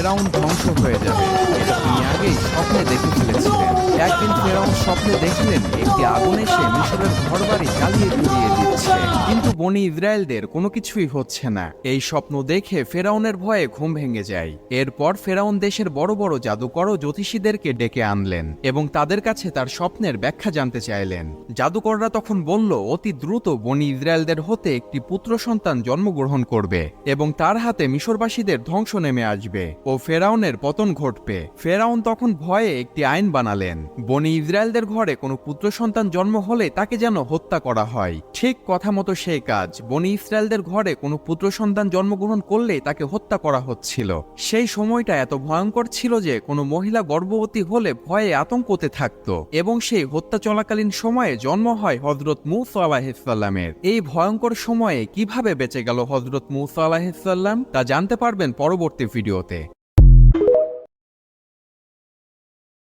ফেরাউন ধ্বংস হয়ে যাবে। এটা তিনি আগেই স্বপ্নে দেখে ফেলেছিলেন একদিন ফেরাউন স্বপ্নে দেখলেন, একটি আগুন এসে মিশরের ঘরবাড়ি জ্বালিয়ে পুড়িয়ে দিচ্ছে কিন্তু বনি ইসরায়েলদের কোনো কিছুই হচ্ছে না। এই স্বপ্ন দেখে ফেরাউনের ভয়ে ঘুম ভেঙে যায়। এরপর ফেরাউন দেশের বড় বড় জাদুকর ও জ্যোতিষীদেরকে ডেকে আনলেন এবং তাদের কাছে তার স্বপ্নের ব্যাখ্যা জানতে চাইলেন। জাদুকররা তখন বলল, অতি দ্রুত বনি ইসরায়েলদের হতে একটি পুত্র সন্তান জন্মগ্রহণ করবে এবং তার হাতে মিশরবাসীদের ধ্বংস নেমে আসবে ও ফেরাউনের পতন ঘটবে। ফেরাউন তখন ভয়ে একটি আইন বানালেন। বনি ইসরায়েলদের ঘরে কোনো পুত্র সন্তান জন্ম হলে তাকে যেন হত্যা করা হয়। ঠিক কথা মতো সেই কাজ। বনি ইসরায়েলদের ঘরে কোনো পুত্র সন্তান জন্মগ্রহণ করলে তাকে হত্যা করা হচ্ছিল। সেই সময়টা এত ভয়ঙ্কর ছিল যে কোনো মহিলা গর্ভবতী হলে ভয়ে আতঙ্কতে থাকত এবং সেই হত্যা চলাকালীন সময়ে জন্ম হয় হজরত মুসা আলাহিসাল্লামের এই ভয়ঙ্কর সময়ে কীভাবে বেঁচে গেল হজরত মুসা আলাহিসাল্লাম তা জানতে পারবেন পরবর্তী ভিডিওতে।